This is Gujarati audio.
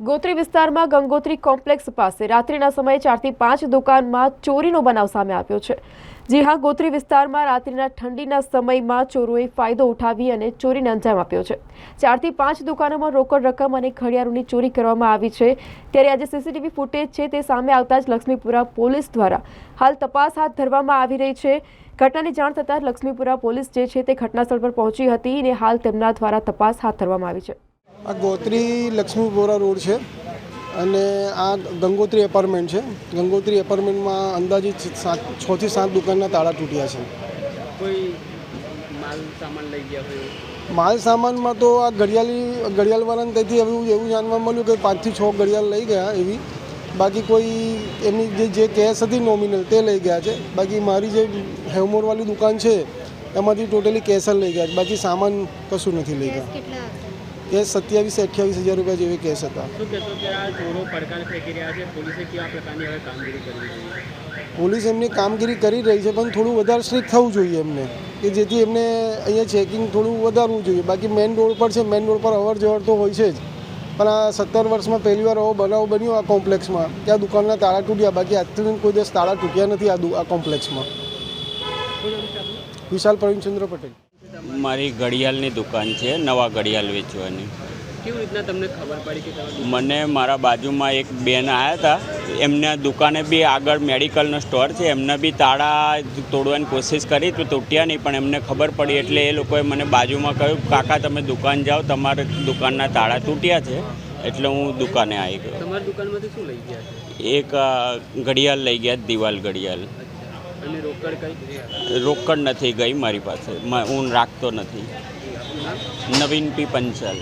ગોત્રી વિસ્તારમાં ગંગોત્રી કોમ્પ્લેક્સ પાસે રાત્રિના સમયે ચારથી પાંચ દુકાનમાં ચોરીનો બનાવ સામે આવ્યો છે. જી હા, ગોત્રી વિસ્તારમાં રાત્રિના ઠંડીના સમયમાં ચોરોએ ફાયદો ઉઠાવી અને ચોરીને અંજામ આપ્યો છે. ચારથી પાંચ દુકાનોમાં રોકડ રકમ અને ઘડિયાળોની ચોરી કરવામાં આવી છે. ત્યારે આજે સીસીટીવી ફૂટેજ છે તે સામે આવતા જ લક્ષ્મીપુરા પોલીસ દ્વારા હાલ તપાસ હાથ ધરવામાં આવી રહી છે. ઘટનાની જાણ થતાં લક્ષ્મીપુરા પોલીસ જે છે તે ઘટનાસ્થળ પર પહોંચી હતી અને હાલ તેમના દ્વારા તપાસ હાથ ધરવામાં આવી છે. આ ગોત્રી લક્ષ્મીપુરા રોડ છે અને આ ગંગોત્રી એપાર્ટમેન્ટ છે. ગંગોત્રી એપાર્ટમેન્ટમાં અંદાજિત સાત છથી સાત દુકાનના તાળા તૂટ્યા છે. કોઈ માલ સામાન લઈ ગયા હોય માલ સામાનમાં તો આ ઘડિયાળી ઘડિયાળવાળાને ત્યાંથી એવું એવું જાણવા મળ્યું કે પાંચથી છ ઘડિયાળ લઈ ગયા એવી. બાકી કોઈ એમની જે જે કેશ હતી નોમિનલ તે લઈ ગયા છે. બાકી મારી જે હેવમોરવાળી દુકાન છે એમાંથી ટોટલી કેશ જ લઈ ગયા છે. બાકી સામાન કશું નથી લઈ ગયા. કેશ સત્યાવીસ અઠ્યાવીસ હજાર રૂપિયા જેવી કેસ હતા. શું કહેશો કે આ ચોરો પડકાર ફેંકી રહ્યા છે? પોલીસે કેવા પ્રકારની હવે કામગીરી કરવી જોઈએ પોલીસ એમની કામગીરી કરી રહી છે પણ થોડું વધારે સ્ટ્રિક્ટ થવું જોઈએ એમને. કે જેથી એમને અહીંયા ચેકિંગ થોડું વધારવું જોઈએ. બાકી મેઇન રોડ પર છે મેઇન રોડ પર અવર જવર તો હોય છે જ. પણ આ સત્તર વર્ષમાં પહેલી વાર આવો બનાવ બન્યો આ કોમ્પ્લેક્સમાં. કે આ દુકાનના તાળા તૂટ્યા બાકી આજથી કોઈ દિવસ તાળા તૂટ્યા નથી આ આ કોમ્પ્લેક્સમાં. વિશાલ પ્રવીણચંદ્ર પટેલ. મારી ઘડિયાળની દુકાન છે નવા ઘડિયાળ વેચવાની. કેવી રીતના તમને ખબર પડી કે મને મારા બાજુમાં એક બેન આવ્યા હતા એમના દુકાને બી આગળ મેડિકલનો સ્ટોર છે એમને બી તાળા તોડવાની કોશિશ કરી તો તૂટ્યા નહીં પણ એમને ખબર પડી એટલે એ લોકોએ મને બાજુમાં કહ્યું કાકા તમે દુકાન જાઓ તમારે દુકાનના તાળા તૂટ્યા છે એટલે હું દુકાને આવી ગયો. તમારી દુકાનમાંથી શું લઈ ગયા? એક ઘડિયાળ લઈ ગયા દિવાલ ઘડિયાળ. રોકડ નથી ગઈ મારી પાસે. હું રાખતો નથી. નવીન પી પંચાલ.